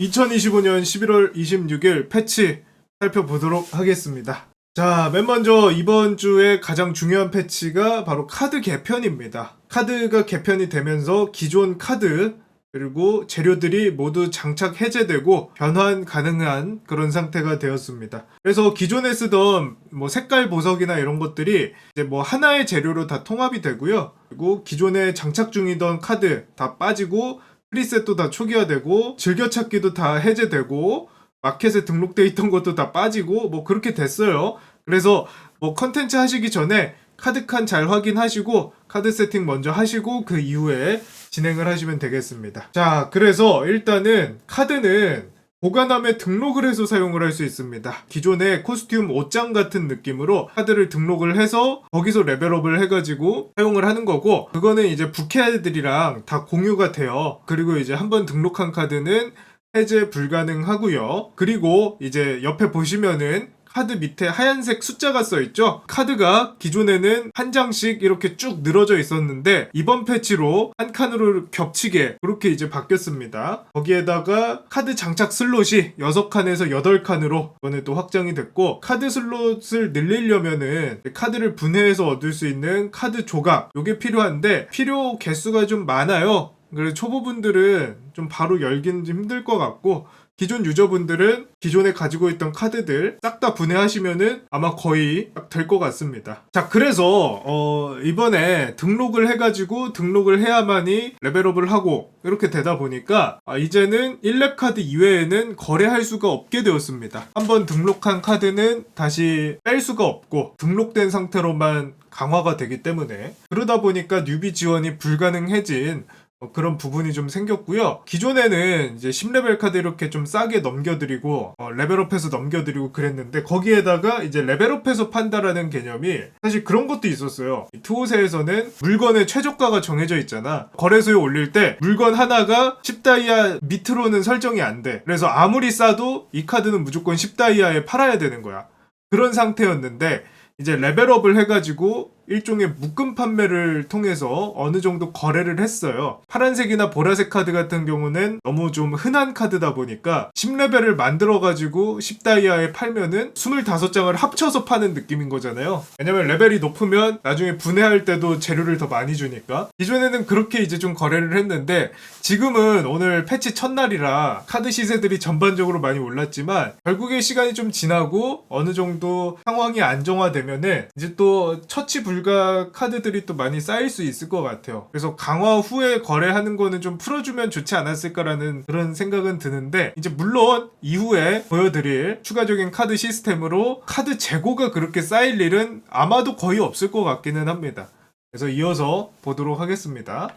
2025년 11월 26일 패치 살펴보도록 하겠습니다. 자, 맨 먼저 이번 주에 가장 중요한 패치가 바로 카드 개편입니다. 카드가 개편이 되면서 기존 카드 그리고 재료들이 모두 장착 해제되고 변환 가능한 그런 상태가 되었습니다. 그래서 기존에 쓰던 뭐 색깔 보석이나 이런 것들이 이제 뭐 하나의 재료로 다 통합이 되고요. 그리고 기존에 장착 중이던 카드 다 빠지고 프리셋도 다 초기화되고 즐겨찾기도 다 해제되고 마켓에 등록돼 있던 것도 다 빠지고 뭐 그렇게 됐어요. 그래서 뭐 컨텐츠 하시기 전에 카드 칸 잘 확인하시고 카드 세팅 먼저 하시고 그 이후에 진행을 하시면 되겠습니다. 자, 그래서 일단은 카드는 보관함에 등록을 해서 사용을 할 수 있습니다. 기존의 코스튬 옷장 같은 느낌으로 카드를 등록을 해서 거기서 레벨업을 해가지고 사용을 하는 거고 그거는 이제 부캐들이랑 다 공유가 돼요. 그리고 이제 한번 등록한 카드는 해제 불가능하고요. 그리고 이제 옆에 보시면은 카드 밑에 하얀색 숫자가 써 있죠? 카드가 기존에는 한 장씩 이렇게 쭉 늘어져 있었는데 이번 패치로 한 칸으로 겹치게 그렇게 이제 바뀌었습니다. 거기에다가 카드 장착 슬롯이 6칸에서 8칸으로 이번에 또 확장이 됐고 카드 슬롯을 늘리려면은 카드를 분해해서 얻을 수 있는 카드 조각 요게 필요한데 필요 개수가 좀 많아요. 그래서 초보분들은 좀 바로 열기는 좀 힘들 것 같고 기존 유저분들은 기존에 가지고 있던 카드들 싹 다 분해하시면은 아마 거의 될 것 같습니다. 자, 그래서 어, 이번에 등록을 해가지고 등록을 해야만이 레벨업을 하고 이렇게 되다 보니까 아, 이제는 1렙 카드 이외에는 거래할 수가 없게 되었습니다. 한번 등록한 카드는 다시 뺄 수가 없고 등록된 상태로만 강화가 되기 때문에 그러다 보니까 뉴비 지원이 불가능해진 어, 그런 부분이 좀 생겼고요. 기존에는 이제 10레벨 카드 이렇게 좀 싸게 넘겨드리고 어, 레벨업해서 넘겨드리고 그랬는데 거기에다가 이제 레벨업해서 판다라는 개념이 사실 그런 것도 있었어요. 이 투호세에서는 물건의 최저가가 정해져 있잖아. 거래소에 올릴 때 물건 하나가 10다이아 밑으로는 설정이 안 돼. 그래서 아무리 싸도 이 카드는 무조건 10다이아에 팔아야 되는 거야. 그런 상태였는데 이제 레벨업을 해가지고 일종의 묶음 판매를 통해서 어느 정도 거래를 했어요. 파란색이나 보라색 카드 같은 경우는 너무 좀 흔한 카드다 보니까 10레벨을 만들어가지고 10다이아에 팔면은 25장을 합쳐서 파는 느낌인 거잖아요. 왜냐면 레벨이 높으면 나중에 분해할 때도 재료를 더 많이 주니까. 기존에는 그렇게 이제 좀 거래를 했는데 지금은 오늘 패치 첫날이라 카드 시세들이 전반적으로 많이 올랐지만 결국에 시간이 좀 지나고 어느 정도 상황이 안정화되면은 이제 또 처치 불 불가 카드들이 또 많이 쌓일 수 있을 것 같아요. 그래서 강화 후에 거래하는 거는 좀 풀어주면 좋지 않았을까라는 그런 생각은 드는데 이제 물론 이후에 보여드릴 추가적인 카드 시스템으로 카드 재고가 그렇게 쌓일 일은 아마도 거의 없을 것 같기는 합니다. 그래서 이어서 보도록 하겠습니다.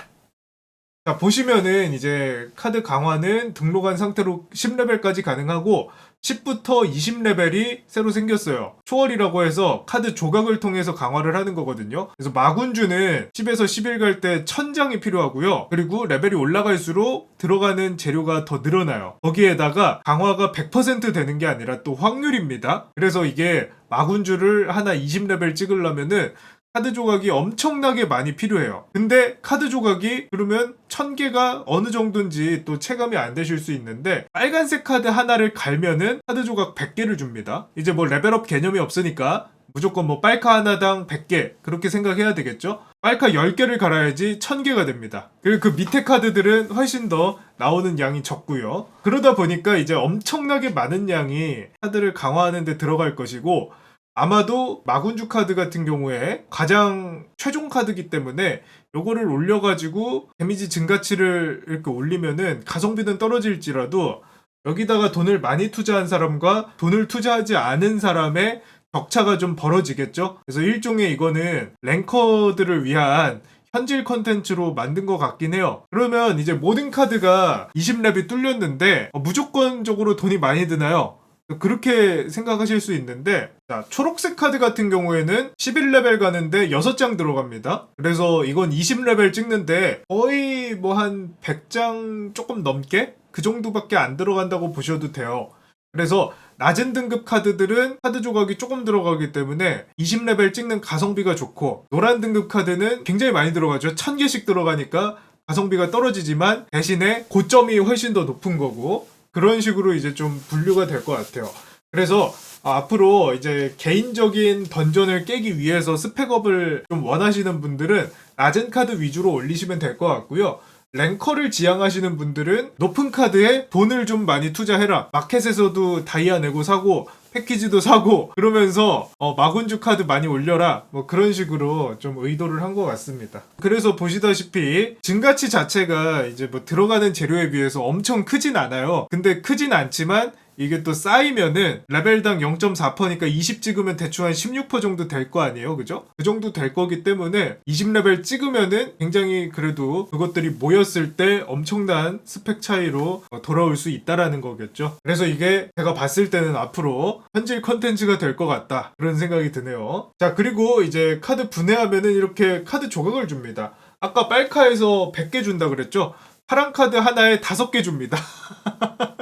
자, 보시면은 이제 카드 강화는 등록한 상태로 10레벨까지 가능하고 10부터 20레벨이 새로 생겼어요. 초월이라고 해서 카드 조각을 통해서 강화를 하는 거거든요. 그래서 마군주는 10에서 11 갈때 1000장이 필요하고요. 그리고 레벨이 올라갈수록 들어가는 재료가 더 늘어나요. 거기에다가 강화가 100% 되는 게 아니라 또 확률입니다. 그래서 이게 마군주를 하나 20레벨 찍으려면은 카드 조각이 엄청나게 많이 필요해요. 근데 카드 조각이 그러면 1000개가 어느 정도인지 또 체감이 안 되실 수 있는데 빨간색 카드 하나를 갈면은 카드 조각 100개를 줍니다. 이제 뭐 레벨업 개념이 없으니까 무조건 뭐 빨카 하나당 100개 그렇게 생각해야 되겠죠? 빨카 10개를 갈아야지 1000개가 됩니다. 그리고 그 밑에 카드들은 훨씬 더 나오는 양이 적고요. 그러다 보니까 이제 엄청나게 많은 양이 카드를 강화하는 데 들어갈 것이고 아마도 마군주 카드 같은 경우에 가장 최종 카드기 때문에 요거를 올려가지고 데미지 증가치를 이렇게 올리면은 가성비는 떨어질지라도 여기다가 돈을 많이 투자한 사람과 돈을 투자하지 않은 사람의 격차가 좀 벌어지겠죠? 그래서 일종의 이거는 랭커들을 위한 현질 컨텐츠로 만든 것 같긴 해요. 그러면 이제 모든 카드가 20렙이 뚫렸는데 어, 무조건적으로 돈이 많이 드나요? 그렇게 생각하실 수 있는데 자, 초록색 카드 같은 경우에는 11레벨 가는데 6장 들어갑니다. 그래서 이건 20레벨 찍는데 거의 뭐 한 100장 조금 넘게 그 정도밖에 안 들어간다고 보셔도 돼요. 그래서 낮은 등급 카드들은 카드 조각이 조금 들어가기 때문에 20레벨 찍는 가성비가 좋고 노란 등급 카드는 굉장히 많이 들어가죠. 1000개씩 들어가니까 가성비가 떨어지지만 대신에 고점이 훨씬 더 높은 거고 그런 식으로 이제 좀 분류가 될 것 같아요. 그래서 아, 앞으로 이제 개인적인 던전을 깨기 위해서 스펙업을 좀 원하시는 분들은 낮은 카드 위주로 올리시면 될 것 같고요. 랭커를 지향하시는 분들은 높은 카드에 돈을 좀 많이 투자해라. 마켓에서도 다이아 내고 사고 패키지도 사고 그러면서 어, 마군주 카드 많이 올려라. 뭐 그런 식으로 좀 의도를 한 것 같습니다. 그래서 보시다시피 증가치 자체가 이제 뭐 들어가는 재료에 비해서 엄청 크진 않아요. 근데 크진 않지만 이게 또 쌓이면은 레벨당 0.4%니까 20 찍으면 대충 한 16% 정도 될 거 아니에요. 그죠? 그 정도 될 거기 때문에 20레벨 찍으면은 굉장히 그래도 그것들이 모였을 때 엄청난 스펙 차이로 어, 돌아올 수 있다라는 거겠죠. 그래서 이게 제가 봤을 때는 앞으로 현질 컨텐츠가 될 것 같다. 그런 생각이 드네요. 자, 그리고 이제 카드 분해하면은 이렇게 카드 조각을 줍니다. 아까 빨카에서 100개 준다 그랬죠? 파란 카드 하나에 5개 줍니다.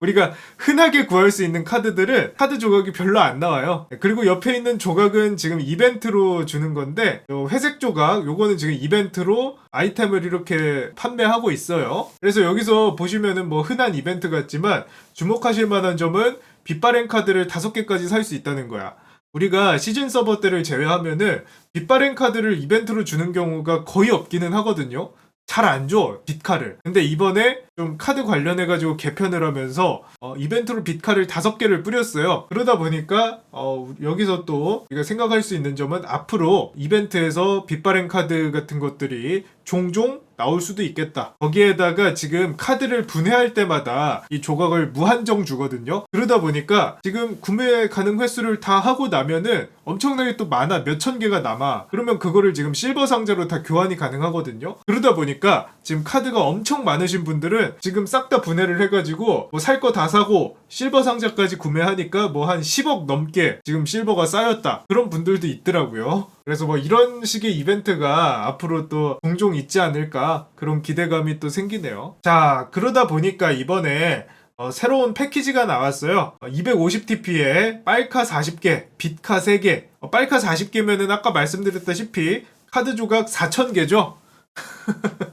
우리가 흔하게 구할 수 있는 카드들은 카드 조각이 별로 안 나와요. 그리고 옆에 있는 조각은 지금 이벤트로 주는 건데 요 회색 조각 요거는 지금 이벤트로 아이템을 이렇게 판매하고 있어요. 그래서 여기서 보시면은 뭐 흔한 이벤트 같지만 주목하실 만한 점은 빛바랜 카드를 5개까지 살 수 있다는 거야. 우리가 시즌 서버 때를 제외하면은 빛바랜 카드를 이벤트로 주는 경우가 거의 없기는 하거든요. 잘 안 줘, 빛카를. 근데 이번에 좀 카드 관련해가지고 개편을 하면서, 어, 이벤트로 빛카를 다섯 개를 뿌렸어요. 그러다 보니까, 어, 여기서 또, 우리가 생각할 수 있는 점은 앞으로 이벤트에서 빛바랜 카드 같은 것들이 종종 나올 수도 있겠다. 거기에다가 지금 카드를 분해할 때마다 이 조각을 무한정 주거든요. 그러다 보니까 지금 구매 가능 횟수를 다 하고 나면은 엄청나게 또 많아. 몇천 개가 남아. 그러면 그거를 지금 실버 상자로 다 교환이 가능하거든요. 그러다 보니까 지금 카드가 엄청 많으신 분들은 지금 싹 다 분해를 해가지고 뭐 살 거 다 사고 실버 상자까지 구매하니까 뭐 한 10억 넘게 지금 실버가 쌓였다. 그런 분들도 있더라고요. 그래서 뭐 이런 식의 이벤트가 앞으로 또 종종 있지 않을까 그런 기대감이 또 생기네요. 자, 그러다 보니까 이번에 어, 새로운 패키지가 나왔어요. 250TP에 빨카 40개, 빛카 3개. 어, 빨카 40개면은 아까 말씀드렸다시피 카드 조각 4,000개죠.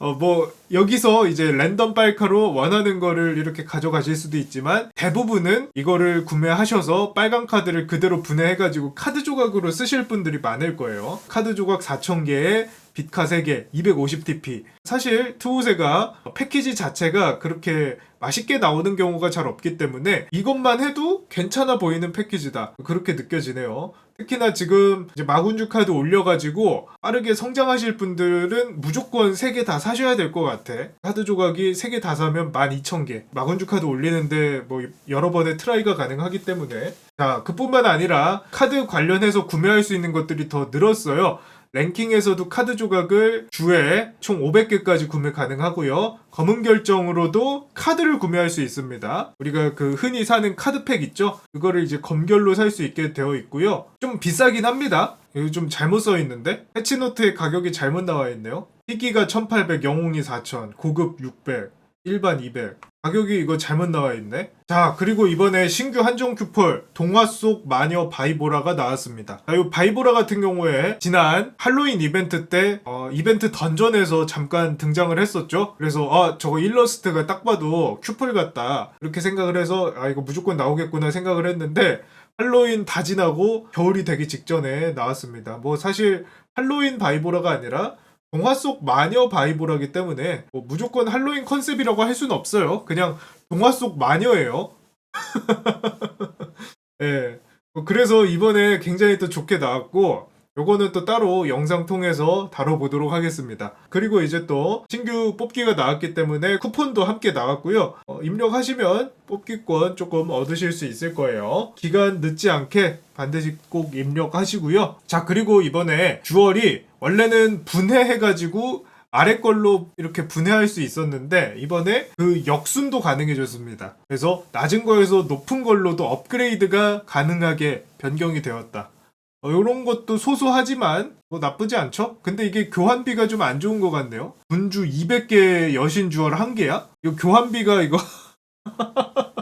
어, 뭐, 여기서 이제 랜덤 빨카로 원하는 거를 이렇게 가져가실 수도 있지만, 대부분은 이거를 구매하셔서 빨간 카드를 그대로 분해해가지고 카드 조각으로 쓰실 분들이 많을 거예요. 카드 조각 4,000개에 빛카 3개, 250TP. 사실, 투우세가 패키지 자체가 그렇게 맛있게 나오는 경우가 잘 없기 때문에 이것만 해도 괜찮아 보이는 패키지다. 그렇게 느껴지네요. 특히나 지금 마군주 카드 올려가지고 빠르게 성장하실 분들은 무조건 3개 다 사셔야 될 것 같아. 카드 조각이 3개 다 사면 12,000개. 마군주 카드 올리는데 뭐 여러 번의 트라이가 가능하기 때문에. 자, 그뿐만 아니라 카드 관련해서 구매할 수 있는 것들이 더 늘었어요. 랭킹에서도 카드 조각을 주에 총 500개까지 구매 가능하고요. 검은 결정으로도 카드를 구매할 수 있습니다. 우리가 그 흔히 사는 카드팩 있죠? 그거를 이제 검결로 살 수 있게 되어 있고요. 좀 비싸긴 합니다. 여기 좀 잘못 써 있는데 패치노트에 가격이 잘못 나와 있네요. 희귀가 1800, 영웅이 4000, 고급 600, 일반 200. 가격이 이거 잘못 나와 있네. 자, 그리고 이번에 신규 한정 큐폴 동화 속 마녀 바이보라가 나왔습니다. 자, 이 바이보라 같은 경우에 지난 할로윈 이벤트 때 어, 이벤트 던전에서 잠깐 등장을 했었죠. 그래서 아, 저거 일러스트가 딱 봐도 큐폴 같다. 이렇게 생각을 해서 아, 이거 무조건 나오겠구나 생각을 했는데 할로윈 다 지나고 겨울이 되기 직전에 나왔습니다. 뭐 사실 할로윈 바이보라가 아니라 동화 속 마녀 바이보라기 때문에 뭐 무조건 할로윈 컨셉이라고 할 수는 없어요. 그냥 동화 속 마녀예요. 예. 뭐 그래서 이번에 굉장히 또 좋게 나왔고 요거는 또 따로 영상 통해서 다뤄보도록 하겠습니다. 그리고 이제 또 신규 뽑기가 나왔기 때문에 쿠폰도 함께 나왔고요. 어, 입력하시면 뽑기권 조금 얻으실 수 있을 거예요. 기간 늦지 않게 반드시 꼭 입력하시고요. 자, 그리고 이번에 주얼이 원래는 분해해가지고 아래 걸로 이렇게 분해할 수 있었는데 이번에 그 역순도 가능해졌습니다. 그래서 낮은 거에서 높은 걸로도 업그레이드가 가능하게 변경이 되었다. 어, 이런 것도 소소하지만 뭐 나쁘지 않죠? 근데 이게 교환비가 좀 안 좋은 것 같네요. 분주 200개 여신 주얼 한 개야? 이거 교환비가 이거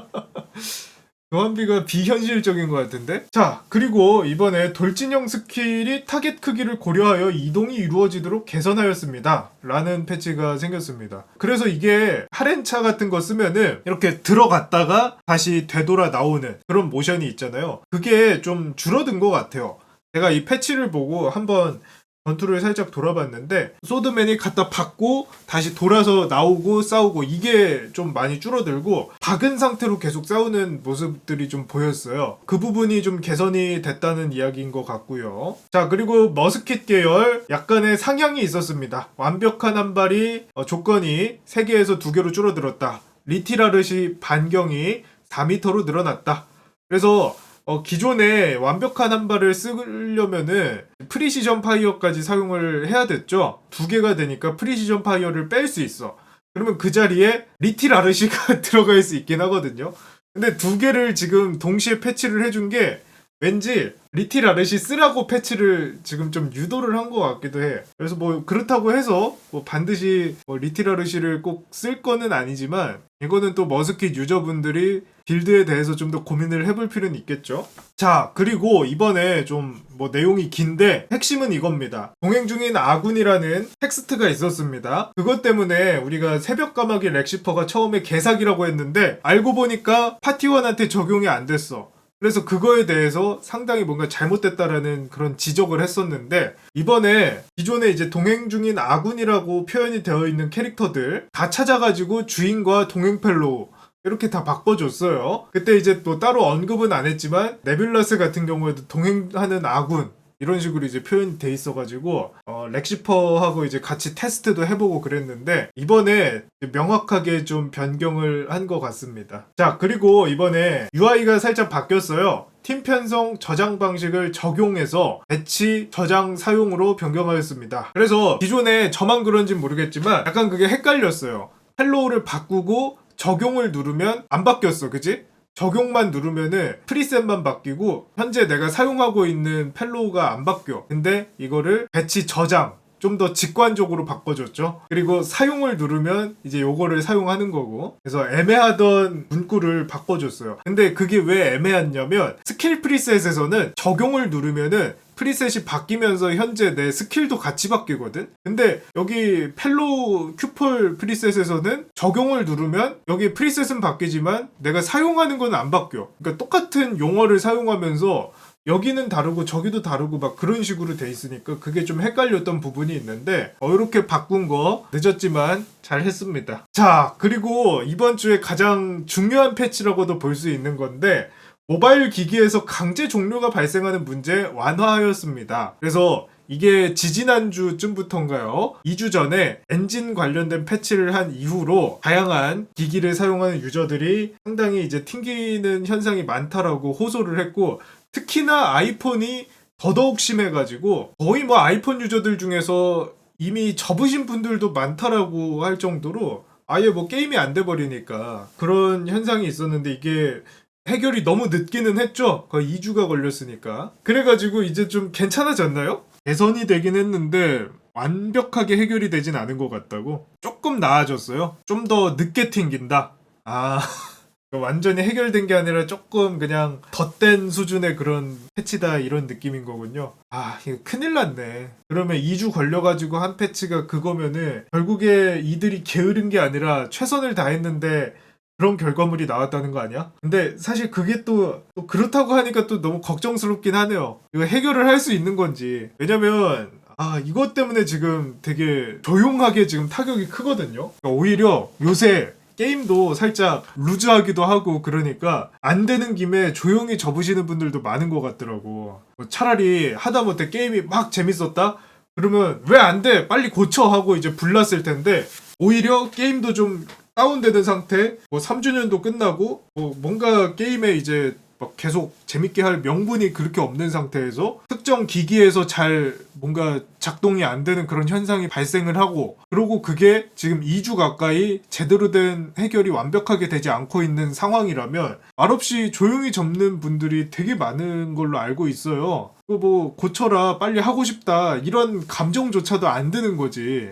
교환비가 비현실적인 것 같은데? 자, 그리고 이번에 돌진형 스킬이 타겟 크기를 고려하여 이동이 이루어지도록 개선하였습니다. 라는 패치가 생겼습니다. 그래서 이게 하렌차 같은 거 쓰면은 이렇게 들어갔다가 다시 되돌아 나오는 그런 모션이 있잖아요. 그게 좀 줄어든 것 같아요. 제가 이 패치를 보고 한번 전투를 살짝 돌아봤는데 소드맨이 갖다 박고 다시 돌아서 나오고 싸우고 이게 좀 많이 줄어들고 박은 상태로 계속 싸우는 모습들이 좀 보였어요. 그 부분이 좀 개선이 됐다는 이야기인 것 같고요. 자 그리고 머스킷 계열 약간의 상향이 있었습니다. 완벽한 한 발이 어, 조건이 3개에서 2개로 줄어들었다. 리티라르시 반경이 4m로 늘어났다. 그래서 어, 기존에 완벽한 한 발을 쓰려면은 프리시전 파이어까지 사용을 해야 됐죠. 두 개가 되니까 프리시전 파이어를 뺄 수 있어. 그러면 그 자리에 리틸 아르시가 들어갈 수 있긴 하거든요. 근데 두 개를 지금 동시에 패치를 해준 게 왠지 리틸 아르시 쓰라고 패치를 지금 좀 유도를 한 것 같기도 해. 그래서 뭐 그렇다고 해서 뭐 반드시 뭐 리틸 아르시를 꼭 쓸 거는 아니지만 이거는 또 머스킷 유저분들이 빌드에 대해서 좀 더 고민을 해볼 필요는 있겠죠. 자, 그리고 이번에 좀 뭐 내용이 긴데 핵심은 이겁니다. 동행 중인 아군이라는 텍스트가 있었습니다. 그것 때문에 우리가 새벽 까마귀 렉시퍼가 처음에 개사기라고 했는데 알고 보니까 파티원한테 적용이 안 됐어. 그래서 그거에 대해서 상당히 뭔가 잘못됐다라는 그런 지적을 했었는데 이번에 기존에 이제 동행 중인 아군이라고 표현이 되어 있는 캐릭터들 다 찾아가지고 주인과 동행 펠로 이렇게 다 바꿔줬어요. 그때 이제 또 따로 언급은 안 했지만 네뷸러스 같은 경우에도 동행하는 아군 이런 식으로 이제 표현이 돼 있어가지고 어, 렉시퍼하고 이제 같이 테스트도 해보고 그랬는데 이번에 명확하게 좀 변경을 한 것 같습니다. 자 그리고 이번에 UI가 살짝 바뀌었어요. 팀 편성 저장 방식을 적용해서 배치 저장 사용으로 변경하였습니다. 그래서 기존에 저만 그런지 모르겠지만 약간 그게 헷갈렸어요. 헬로우를 바꾸고 적용을 누르면 안 바뀌었어, 그지? 적용만 누르면은 프리셋만 바뀌고 현재 내가 사용하고 있는 펠로우가 안 바뀌어. 근데 이거를 배치 저장 좀 더 직관적으로 바꿔줬죠. 그리고 사용을 누르면 이제 요거를 사용하는 거고. 그래서 애매하던 문구를 바꿔줬어요. 근데 그게 왜 애매했냐면 스킬 프리셋에서는 적용을 누르면은 프리셋이 바뀌면서 현재 내 스킬도 같이 바뀌거든? 근데 여기 펠로 큐폴 프리셋에서는 적용을 누르면 여기 프리셋은 바뀌지만 내가 사용하는 건 안 바뀌어. 그러니까 똑같은 용어를 사용하면서 여기는 다르고 저기도 다르고 막 그런 식으로 돼 있으니까 그게 좀 헷갈렸던 부분이 있는데 어, 이렇게 바꾼 거 늦었지만 잘 했습니다. 자, 그리고 이번 주에 가장 중요한 패치라고도 볼 수 있는 건데 모바일 기기에서 강제 종료가 발생하는 문제 완화하였습니다. 그래서 이게 지지난주쯤부터인가요? 2주 전에 엔진 관련된 패치를 한 이후로 다양한 기기를 사용하는 유저들이 상당히 이제 튕기는 현상이 많다라고 호소를 했고 특히나 아이폰이 더더욱 심해가지고 거의 뭐 아이폰 유저들 중에서 이미 접으신 분들도 많다라고 할 정도로 아예 뭐 게임이 안 돼 버리니까 그런 현상이 있었는데 이게 해결이 너무 늦기는 했죠. 거의 2주가 걸렸으니까. 그래가지고 이제 좀 괜찮아졌나요? 개선이 되긴 했는데 완벽하게 해결이 되진 않은 것 같다고. 조금 나아졌어요. 좀 더 늦게 튕긴다. 아. 완전히 해결된 게 아니라 조금 그냥 덧된 수준의 그런 패치다 이런 느낌인 거군요. 아, 이거 큰일 났네. 그러면 2주 걸려가지고 한 패치가 그거면은 결국에 이들이 게으른 게 아니라 최선을 다했는데 그런 결과물이 나왔다는 거 아니야? 근데 사실 그게 또, 또 그렇다고 하니까 또 너무 걱정스럽긴 하네요. 이거 해결을 할 수 있는 건지. 왜냐면 아, 이것 때문에 지금 되게 조용하게 지금 타격이 크거든요. 그러니까 오히려 요새 게임도 살짝 루즈하기도 하고 그러니까 안 되는 김에 조용히 접으시는 분들도 많은 것 같더라고. 뭐 차라리 하다못해 게임이 막 재밌었다? 그러면 왜 안 돼? 빨리 고쳐 하고 이제 불났을 텐데 오히려 게임도 좀 다운되는 상태, 뭐 3주년도 끝나고 뭐 뭔가 게임에 이제 막 계속 재밌게 할 명분이 그렇게 없는 상태에서 특정 기기에서 잘 뭔가 작동이 안 되는 그런 현상이 발생을 하고 그리고 그게 지금 2주 가까이 제대로 된 해결이 완벽하게 되지 않고 있는 상황이라면 말없이 조용히 접는 분들이 되게 많은 걸로 알고 있어요. 그거 뭐 고쳐라 빨리 하고 싶다 이런 감정조차도 안 드는 거지.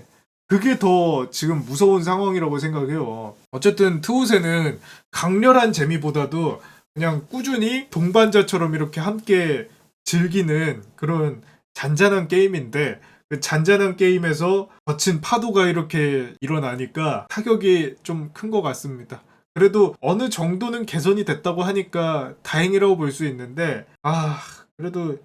그게 더 지금 무서운 상황이라고 생각해요. 어쨌든 트웃에는 강렬한 재미보다도 그냥 꾸준히 동반자처럼 이렇게 함께 즐기는 그런 잔잔한 게임인데 그 잔잔한 게임에서 거친 파도가 이렇게 일어나니까 타격이 좀 큰 것 같습니다. 그래도 어느 정도는 개선이 됐다고 하니까 다행이라고 볼 수 있는데 아 그래도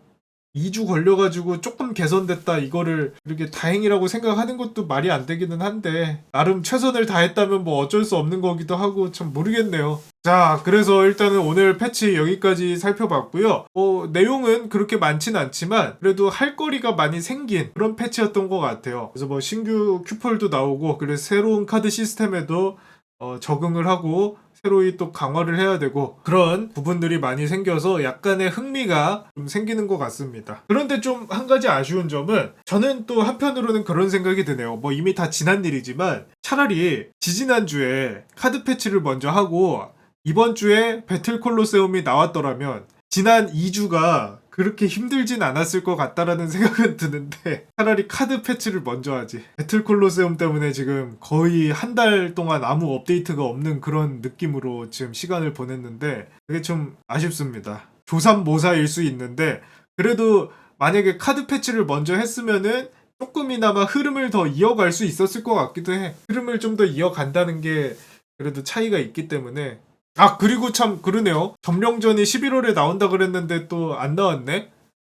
2주 걸려가지고 조금 개선됐다 이거를 이렇게 다행이라고 생각하는 것도 말이 안 되기는 한데 나름 최선을 다했다면 뭐 어쩔 수 없는 거기도 하고 참 모르겠네요. 자 그래서 일단은 오늘 패치 여기까지 살펴봤고요. 어, 내용은 그렇게 많진 않지만 그래도 할 거리가 많이 생긴 그런 패치였던 것 같아요. 그래서 뭐 신규 큐폴도 나오고 그래서 새로운 카드 시스템에도 어, 적응을 하고 새로이 또 강화를 해야 되고 그런 부분들이 많이 생겨서 약간의 흥미가 좀 생기는 것 같습니다. 그런데 좀 한 가지 아쉬운 점은 저는 또 한편으로는 그런 생각이 드네요. 뭐 이미 다 지난 일이지만 차라리 지지난주에 카드 패치를 먼저 하고 이번 주에 배틀 콜로세움이 나왔더라면 지난 2주가 그렇게 힘들진 않았을 것 같다라는 생각은 드는데 차라리 카드 패치를 먼저 하지. 배틀 콜로세움 때문에 지금 거의 한 달 동안 아무 업데이트가 없는 그런 느낌으로 지금 시간을 보냈는데 그게 좀 아쉽습니다. 조삼모사일 수 있는데 그래도 만약에 카드 패치를 먼저 했으면은 조금이나마 흐름을 더 이어갈 수 있었을 것 같기도 해. 흐름을 좀 더 이어간다는 게 그래도 차이가 있기 때문에 아 그리고 참 그러네요. 점령전이 11월에 나온다 그랬는데 또 안 나왔네?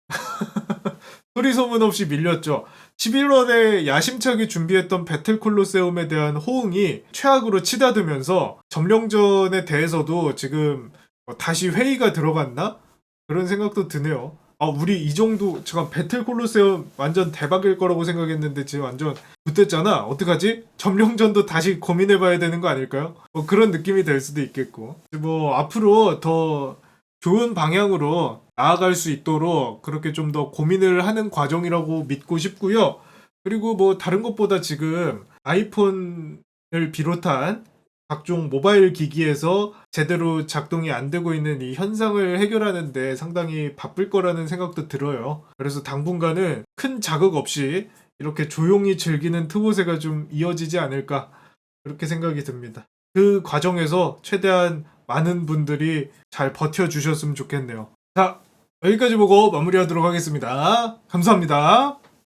소리 소문 없이 밀렸죠. 11월에 야심차게 준비했던 배틀 콜로세움에 대한 호응이 최악으로 치닫으면서 점령전에 대해서도 지금 뭐 다시 회의가 들어갔나? 그런 생각도 드네요 아 우리 이 정도 잠깐 배틀 콜로세움 완전 대박일 거라고 생각했는데 지금 완전 못됐잖아 어떡하지? 점령전도 다시 고민해봐야 되는 거 아닐까요? 뭐 그런 느낌이 될 수도 있겠고 뭐 앞으로 더 좋은 방향으로 나아갈 수 있도록 그렇게 좀 더 고민을 하는 과정이라고 믿고 싶고요 그리고 뭐 다른 것보다 지금 아이폰을 비롯한 각종 모바일 기기에서 제대로 작동이 안 되고 있는 이 현상을 해결하는데 상당히 바쁠 거라는 생각도 들어요. 그래서 당분간은 큰 자극 없이 이렇게 조용히 즐기는 트보세가 좀 이어지지 않을까 그렇게 생각이 듭니다. 그 과정에서 최대한 많은 분들이 잘 버텨주셨으면 좋겠네요. 자, 여기까지 보고 마무리하도록 하겠습니다. 감사합니다.